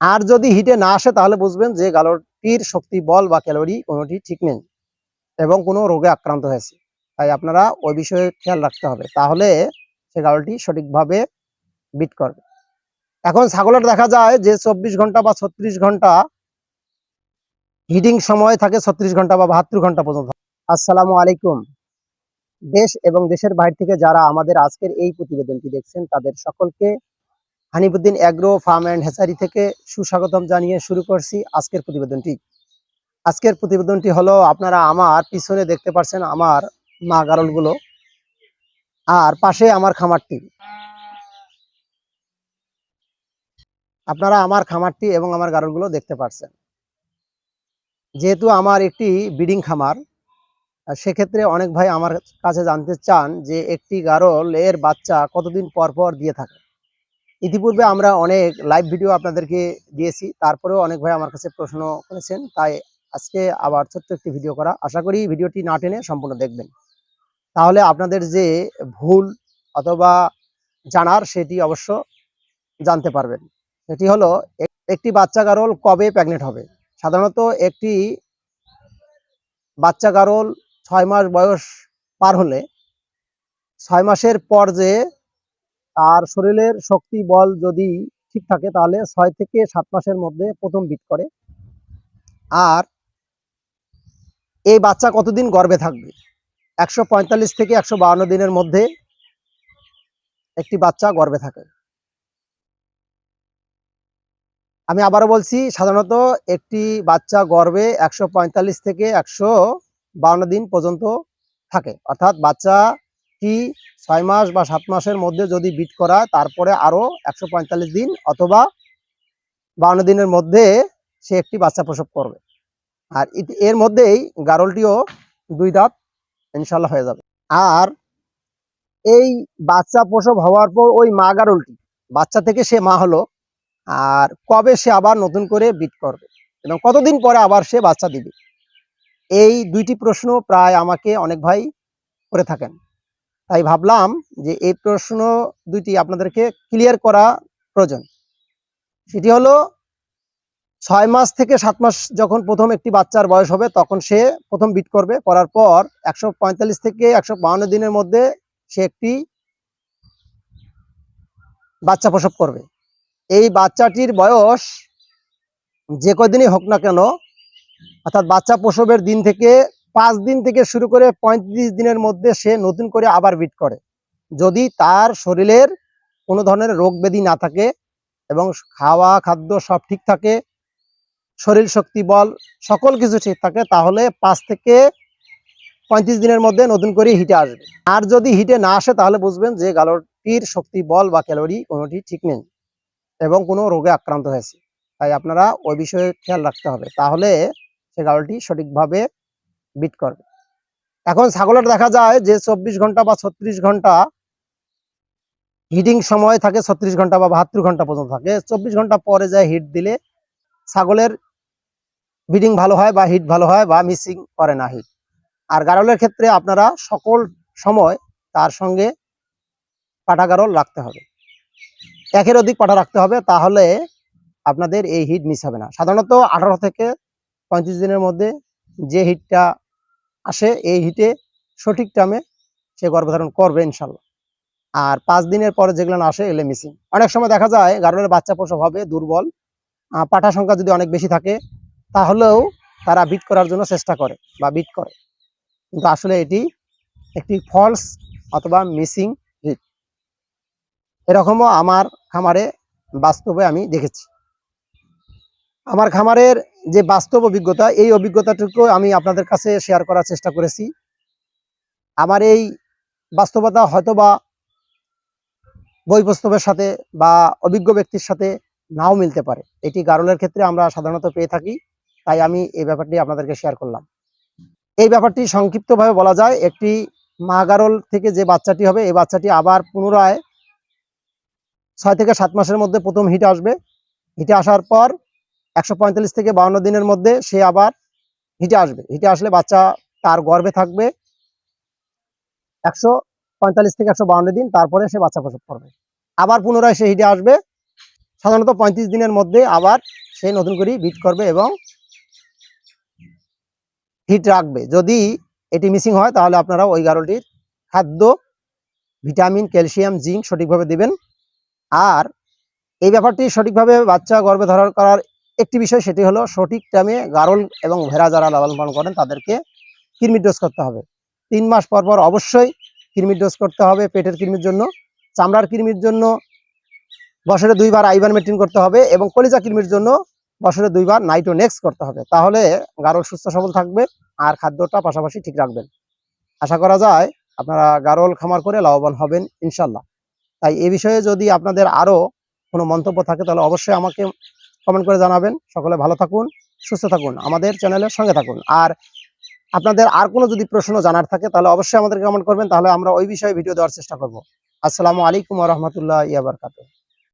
আর যদি হিটে না আসে, তাহলে বুঝবেন যে গালটির শক্তি, বল বা ক্যালোরি কোনোটি ঠিক নেই এবং কোনো রোগে আক্রান্ত হয়েছে। তাই আপনারা ওই বিষয়ে খেয়াল রাখতে হবে। তাহলে সে গালটি সঠিকভাবে বিট করবে। এখন ছাগলের দেখা যায় যে চব্বিশ ঘণ্টা বা ছত্রিশ ঘণ্টা হিটিং সময় থাকে ছত্রিশ ঘণ্টা বা বাহাত্তর ঘণ্টা পর্যন্ত। আসসালামু আলাইকুম। দেশ এবং দেশের বাইরে থেকে যারা আমাদের আজকের এই প্রতিবেদনটি দেখছেন, তাদের সকলকে Hanibuddin agro farm and hatchery থেকে সুস্বাগতম জানিয়ে শুরু করছি আজকের প্রতিবেদনটি। আজকের প্রতিবেদনটি হলো, আপনারা আমার পিছনে দেখতে পাচ্ছেন আমার মা গারলগুলো আর পাশে আমার খামারটি। আপনারা আমার খামারটি এবং আমার গারলগুলো দেখতে পাচ্ছেন যেহেতু আমার একটি ব্রিডিং খামার, সেক্ষেত্রে অনেক ভাই আমার কাছে জানতে চান যে একটি গারল এর বাচ্চা কতদিন পর পর দিয়ে থাকে। ইতিপূর্বে আমরা অনেক লাইভ ভিডিও আপনাদেরকে দিয়েছি, তারপরেও অনেক ভাই আমার কাছে প্রশ্ন করেছেন, তাই আজকে আবার ছোট্ট একটি ভিডিও করা। আশা করি ভিডিওটি না টেনে সম্পূর্ণ দেখবেন। তাহলে আপনাদের যে ভুল অথবা জানার সেটি অবশ্য জানতে পারবেন। সেটি হলো, একটি বাচ্চা গারল কবে প্রেগনেন্ট হবে? সাধারণত একটি বাচ্চা গারল ছয় মাস বয়স পার হলে, ছয় মাসের পর যে তার শরীরের শক্তি বল যদি ঠিক থাকে, তাহলে ছয় থেকে সাত মাসের মধ্যে প্রথম বিট করে। আর এই বাচ্চা কতদিন গর্ভে থাকবে? একশো পঁয়তাল্লিশ থেকে একশো দিনের মধ্যে একটি বাচ্চা গর্ভে থাকে। আমি আবারও বলছি, সাধারণত একটি বাচ্চা গর্ভে একশো পঁয়তাল্লিশ থেকে একশো দিন পর্যন্ত থাকে। অর্থাৎ বাচ্চাটি ছয় মাস বা সাত মাসের মধ্যে যদি বিট করায়, তারপরে আরও একশো দিন অথবা বাউন্ন দিনের মধ্যে সে একটি বাচ্চা প্রসব করবে। আর এর মধ্যেই গারলটিও দুই দাঁত ইনশাল্লাহ হয়ে যাবে। আর এই বাচ্চা প্রসব হওয়ার পর ওই মা গারলটি, বাচ্চা থেকে সে মা হলো, আর কবে সে আবার নতুন করে বিট করবে এবং কতদিন পরে আবার সে বাচ্চা দিবে? এই দুইটি প্রশ্ন প্রায় আমাকে অনেক ভাই করে থাকেন। তাই ভাবলাম যে এই প্রশ্ন দুইটি আপনাদেরকে ক্লিয়ার করা প্রয়োজন। সেটি হলো, ছয় মাস থেকে সাত মাস যখন প্রথম একটি বাচ্চার বয়স হবে, তখন সে প্রথম বিট করবে, করার পর একশো পঁয়তাল্লিশ থেকে একশো দিনের মধ্যে সে একটি বাচ্চা প্রসব করবে। এই বাচ্চাটির বয়স যে কদিনই হোক না কেন, অর্থাৎ বাচ্চা প্রসবের দিন থেকে পাঁচ দিন থেকে শুরু করে পঁয়ত্রিশ দিনের মধ্যে সে নতুন করে আবার বিট করে। যদি তার শরীরের কোনো ধরনের রোগ ব্যাধি না থাকে এবং খাওয়া, খাদ্য সব ঠিক থাকে, শরীর শক্তি, বল সকল কিছু ঠিক থাকে, তাহলে পাঁচ থেকে পঁয়ত্রিশ দিনের মধ্যে নতুন করে হিটে আসবে। আর যদি হিটে না আসে, তাহলে বুঝবেন যে গালটির শক্তি, বল বা ক্যালোরি কোনোটি ঠিক নেই এবং কোনো রোগে আক্রান্ত হয়েছে। তাই আপনারা ওই বিষয়ে খেয়াল রাখতে হবে। তাহলে সে গালটি সঠিকভাবে বিট করবে। এখন ছাগলের দেখা যায় যে চব্বিশ ঘণ্টা বা ছত্রিশ ঘণ্টা হিটিং সময় থাকে, ছত্রিশ ঘণ্টা বা বাহাত্তর ঘণ্টা পর্যন্ত থাকে। চব্বিশ ঘণ্টা পরে যায় হিট দিলে ছাগলের বিডিং ভালো হয় বা হিট ভালো হয় বা মিসিং করে না হিট আর গারলের ক্ষেত্রে আপনারা সকল সময় তার সঙ্গে পাটা গারল রাখতে হবে। একের অধিক পাটা রাখতে হবে, তাহলে আপনাদের এই হিট মিস হবে না। সাধারণত আঠারো থেকে পঁয়ত্রিশ দিনের মধ্যে যে হিটটা আসে এই হিটে সঠিক টাইমে সে গর্ভধারণ করবে ইনশাল্লাহ। আর পাঁচ দিনের পরে যেগুলো আসে, এগুলো মিসিং অনেক সময় দেখা যায় গারলের বাচ্চা প্রসব হবে, দুর্বল পাঠা সংখ্যা যদি অনেক বেশি থাকে, তাহলেও তারা বিট করার জন্য চেষ্টা করে বা বিট করে। কিন্তু আসলে এটি একটি ফলস অথবা মিসিং হিট এরকমও আমার খামারে বাস্তবে আমি দেখেছি। আমার খামারের যে বাস্তব অভিজ্ঞতা, এই অভিজ্ঞতাটুকু আমি আপনাদের কাছে শেয়ার করার চেষ্টা করেছি। আমার এই বাস্তবতা হয়তো বা বই পুস্তকের সাথে বা অভিজ্ঞ ব্যক্তির সাথে নাও মিলতে পারে। এটি গারলের ক্ষেত্রে আমরা সাধারণত পেয়ে থাকি, তাই আমি এই ব্যাপারটি আপনাদেরকে শেয়ার করলাম। এই ব্যাপারটি সংক্ষিপ্তভাবে বলা যায়, একটি মা গারল থেকে যে বাচ্চাটি হবে, এই বাচ্চাটি আবার পুনরায় ছয় থেকে সাত মাসের মধ্যে প্রথম হিট আসবে। হিটে আসার পর একশো পঁয়তাল্লিশ থেকে বাউন্ন দিনের মধ্যে সে আবার হিটে আসবে। হিটে আসলে বাচ্চা তার গর্ভে থাকবে। একশো পঁয়তাল্লিশ থেকে একশো বাউন্ন দিন, তারপরে সে বাচ্চা প্রসব করবে। আবার পুনরায় সে হিটে আসবে। সাধারণত পঁয়ত্রিশ দিনের মধ্যে আবার সে নতুন করে বিট করবে এবং হিট রাখবে। যদি এটি মিসিং হয়, তাহলে আপনারা ওই গারলটির খাদ্য, ভিটামিন, ক্যালসিয়াম, জিঙ্ক সঠিকভাবে দিবেন। আর এই ব্যাপারটি সঠিকভাবে বাচ্চা গর্ভে ধারণ করার একটি বিষয় সেটি হলো সঠিক টাইমে গারল এবং ভেড়া যারা লালন পালন করেন তাদেরকে কৃমির ডোজ করতে হবে। তিন মাস পর পর অবশ্যই কৃমির ডোজ করতে হবে পেটের কৃমির জন্য, চামড়ার কৃমির জন্য, বছরে দুইবার আইবার মেটিন করতে হবে এবং কলিজা কৃমির জন্য বছরে দুইবার নাইটো নেক্সট করতে হবে। তাহলে গারল সুস্থ সবল থাকবে আর খাদ্যটা পাশাপাশি ঠিক রাখবেন। আশা করা যায় আপনারা গারল খামার করে লাভবান হবেন ইনশাল্লাহ তাই এ বিষয়ে যদি আপনাদের আরও কোনো মন্তব্য থাকে তাহলে অবশ্যই আমাকে কমেন্ট করে জানাবেন। সকলে ভালো থাকুন, সুস্থ থাকুন, আমাদের চ্যানেলের সঙ্গে থাকুন। আর আপনাদের আর কোনো যদি প্রশ্ন জানার থাকে, তাহলে অবশ্যই আমাদের কমেন্ট করবেন, তাহলে আমরা ওই বিষয়ে ভিডিও দেওয়ার চেষ্টা করব। আসসালামু আলাইকুম রহমতুল্লাহ ইয়াবারকাতুহ